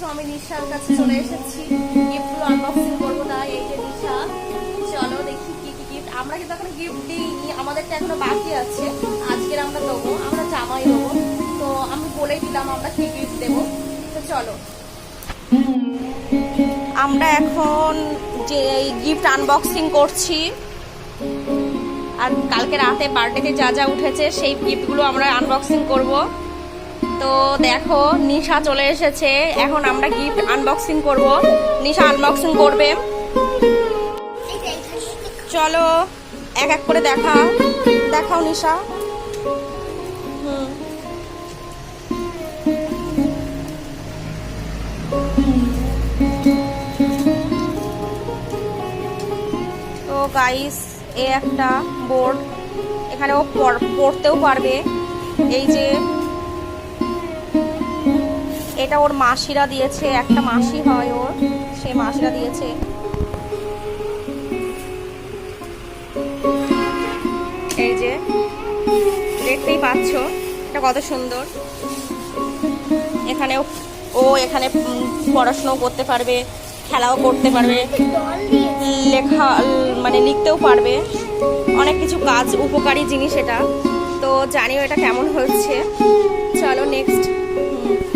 তো আমি নিশার কাছে চলে এসেছি। গিফটগুলো আনবক্সিং করব তাই এই যে নিশা। চলো দেখি কি কি গিফট আমরা কিন্তু এখন গিফট দিইনি আমাদেরটা এখনও বাকি আছে। আজকের আমরা দেবো, আমরা জামাই দেবো। তো আমি বলেই দিলাম আমরা কি গিফট দেবো। তো চলো। আমরা এখন যে গিফট আনবক্সিং করছি, আর কালকে রাতে বার্থডেতে যা যা উঠেছে, সেই গিফটগুলো আমরা আনবক্সিং করব। তো দেখো, নিশা চলে এসেছে। এখন আমরা গিফট আনবক্সিং করব। নিশা আনবক্সিং করবে। চলো, এক এক করে দেখাও দেখাও নিশা। হুম। তো গাইস এ একটা বোর্ড এখানে ও পড়- পড়তেও পারবে। এই যে এটা ওর মাসিরা দিয়েছে একটা মাসি হয় ওর সে মাসিরা দিয়েছে। এই যে দেখতেই পাচ্ছ এটা কত সুন্দর। এখানে ও- এখানে উম, পড়াশোনাও করতে পারবে খেলাও করতে পারবে লেখা মানে লিখতেও পারবে। অনেক কিছু কাজ উপকারী জিনিস এটা। তো জানিও এটা কেমন হচ্ছে। চলো নেক্সট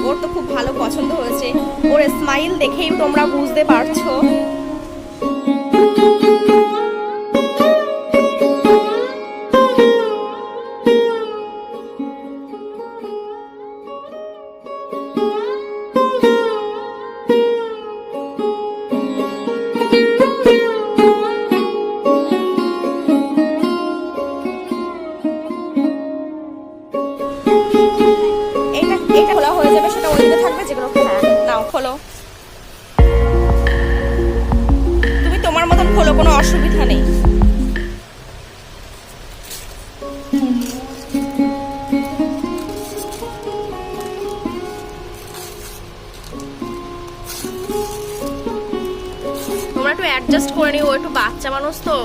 ওর তো খুব ভালো পছন্দ হয়েছে। ওর স্মাইল দেখেই তোমরা বুঝতে পারছ। অসুবিধা নেই। তোমরা একটু অ্যাডজাস্ট করে নিও একটু বাচ্চা মানুষ তো।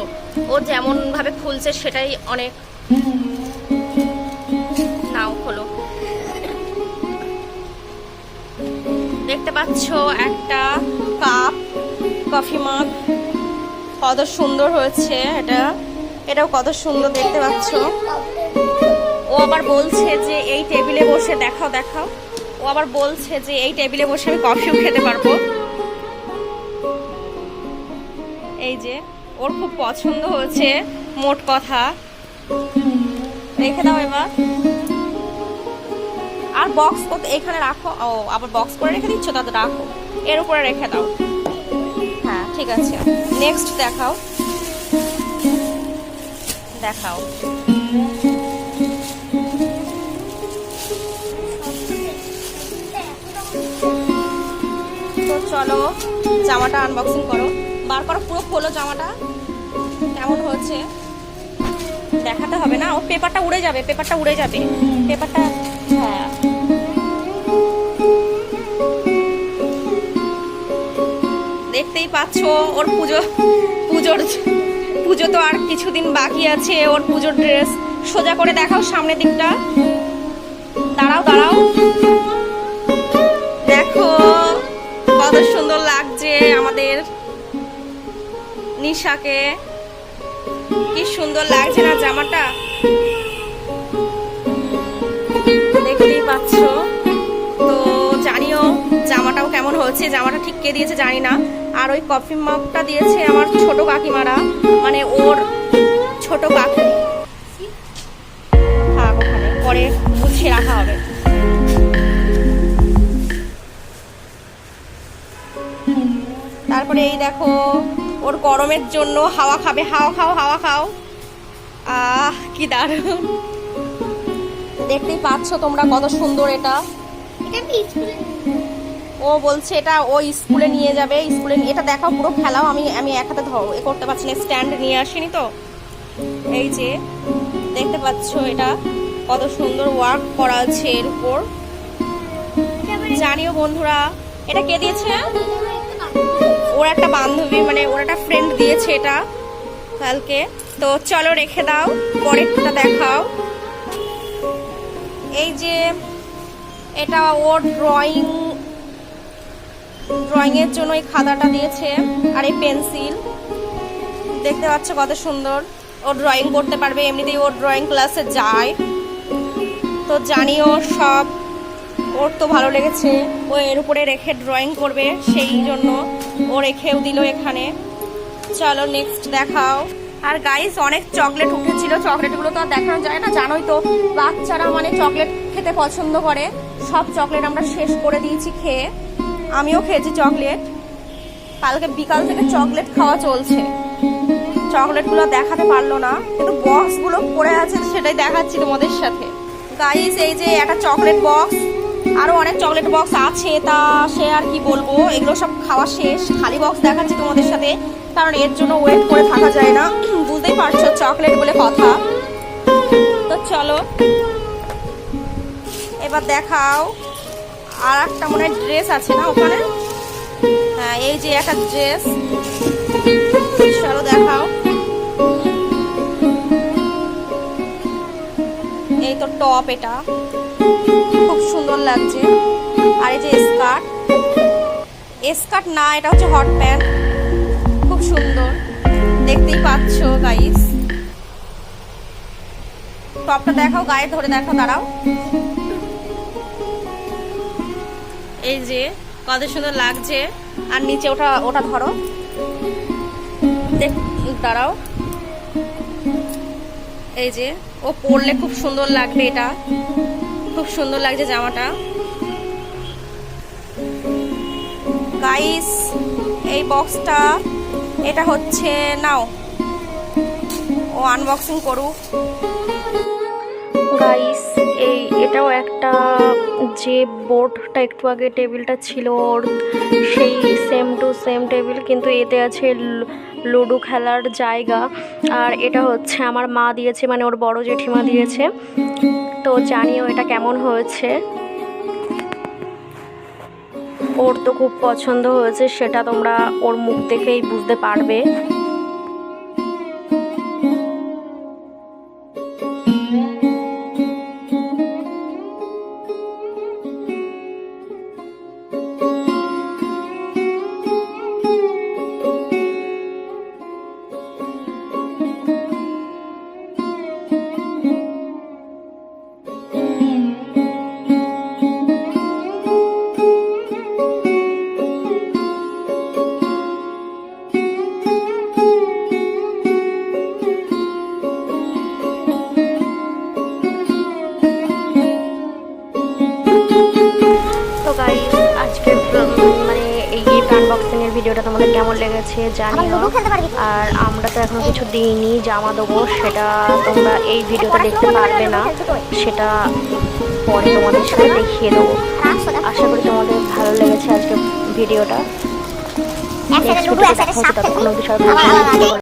ও যেমন ভাবে খুলছে সেটাই অনেক। নাও খোলো। দেখতে পাচ্ছ একটা কাপ কফি মাগ কত সুন্দর হয়েছে এটা। এটাও কত সুন্দর দেখতে পাচ্ছ। ও আবার বলছে যে এই টেবিলে বসে দেখাও দেখাও। ও আবার বলছে যে এই টেবিলে বসে আমি কফিও খেতে পারব। এই যে, ওর খুব পছন্দ হয়েছে মোট কথা। রেখে দাও এবার। আর বক্স এখানে রাখো। ও, আবার বক্স করে রেখে দিচ্ছ? তাতে রাখো। এর উপরে রেখে দাও। ঠিক আছে। নেক্সট দেখাও। দেখাও। তো চলো, জামাটা আনবক্সিং করো। বার করো, পুরো খোলো জামাটা। কেমন হচ্ছে দেখাতে হবে না। ও পেপারটা উড়ে যাবে, পেপারটা উড়ে যাবে। পেপারটা হ্যাঁ। দেখতেই পাচ্ছ, ওর পুজো, পুজোর, পুজো তো আর কিছুদিন বাকি আছে, ওর পুজোর ড্রেস। সোজা করে দেখাও সামনের দিকটা। দাঁড়াও দাঁড়াও। দেখো, কত সুন্দর লাগছে আমাদের নিশাকে। কি সুন্দর লাগছে না জামাটা? কে দিয়েছে জানি না। আর ওই কফি মাপটা দিয়েছে আমার ছোট কাকিমারা মানে ওর ছোট কাকি। থাক ওখানে। পরে গুছিয়ে রাখা হবে। তারপরে এই দেখো, ওর গরমের জন্য হাওয়া খাবে। হাওয়া খাও হাওয়া খাও। আহ, কি দারুণ। দেখতেই পাচ্ছ তোমরা কত সুন্দর এটা। ও বলছে এটা ও স্কুলে নিয়ে যাবে, স্কুলে এটা দেখাও পুরো, খেলাও আমি আমি এক হাতে ধরো এ করতে পারছি না স্ট্যান্ড নিয়ে আসিনি তো। এই যে, দেখতে পাচ্ছ এটা, কত সুন্দর ওয়ার্ক করা আছে এর উপর। জানিও বন্ধুরা, এটা কে দিয়েছে? ওর একটা বান্ধবী মানে ওর একটা ফ্রেন্ড দিয়েছে এটা কালকে। তো চলো রেখে দাও, পরেরটা দেখাও। এই যে, এটা ওর ড্রয়িং ড্রয়িংয়ের জন্য এই খাতাটা দিয়েছে আর এই পেন্সিল। দেখতে পাচ্ছ কত সুন্দর। ও ড্রয়িং করতে পারবে, এমনিতেই ও ড্রয়িং ক্লাসে যায়। তো জানিও সব, ওর তো ভালো লেগেছে। ও এর উপরে রেখে ড্রয়িং করবে, সেই জন্য ও রেখেও দিল এখানে। চলো নেক্সট দেখাও। আর গাইস অনেক চকলেট উঠেছিল। চকলেটগুলো তো আর দেখানো যায় না, জানোই তো। বাচ্চারা মানে চকলেট খেতে পছন্দ করে। সব চকলেট আমরা শেষ করে দিয়েছি খেয়ে। আমিও খেয়েছি চকলেট। কালকে বিকাল থেকে চকলেট খাওয়া চলছে। চকলেটগুলো দেখাতে পারল না। কিন্তু বক্সগুলো পড়ে আছে, সেটাই দেখাচ্ছি তোমাদের সাথে। গাইস এই যে একটা চকলেট বক্স আরও অনেক চকলেট বক্স আছে, তা সে আর কি বলব? এগুলো সব খাওয়া শেষ। খালি বক্স দেখাচ্ছি তোমাদের সাথে, কারণ এর জন্য ওয়েট করে থাকা যায় না। বুঝতেই পারছ চকলেট বলে কথা। তো চলো, এবার দেখাও। আর একটা মনে ড্রেস আছে না ওখানে? হ্যাঁ এই যে একটা ড্রেস দেখাও। এই তো টপ এটা। খুব সুন্দর লাগছে। আর এই যে স্কার্ট স্কার্ট না, এটা হচ্ছে হট প্যান্ট খুব সুন্দর। দেখতেই পাচ্ছ গাইস টপটা দেখাও, গায়ে ধরে দেখাও, দাঁড়াও। এই যে, কত সুন্দর লাগছে। আর নিচে ওটা ওটা ধরো। দাঁড়াও। এই যে, ও পরলে খুব সুন্দর লাগবে এটা। খুব সুন্দর লাগছে জামাটা। গাইস এই বক্সটা এটা হচ্ছে, নাও। ও আনবক্সিং করুক। গাইস এই এটাও একটা যে বোর্ডটা একটু আগে টেবিলটা ছিল ওর, সেই সেম টু সেম টেবিল কিন্তু এতে আছে লুডো খেলার জায়গা। আর এটা হচ্ছে আমার মা দিয়েছে মানে ওর বড় জেঠিমা দিয়েছে। তো জানিও এটা কেমন হয়েছে। ওর তো খুব পছন্দ হয়েছে, সেটা তোমরা ওর মুখ দেখেই বুঝতে পারবে। লেগেছে জানি আর আমরা তো এখনও কিছু দিইনি জামা দেবো সেটা তোমরা এই ভিডিওটা দেখতে পারবে না। সেটা পরে তোমাদের সাথে দেখিয়ে দেবো। আশা করি তোমাদের ভালো লেগেছে আজকে ভিডিওটা। নেক্সট ভিডিওতে দেখা হচ্ছে ততক্ষণ অবধি সবাই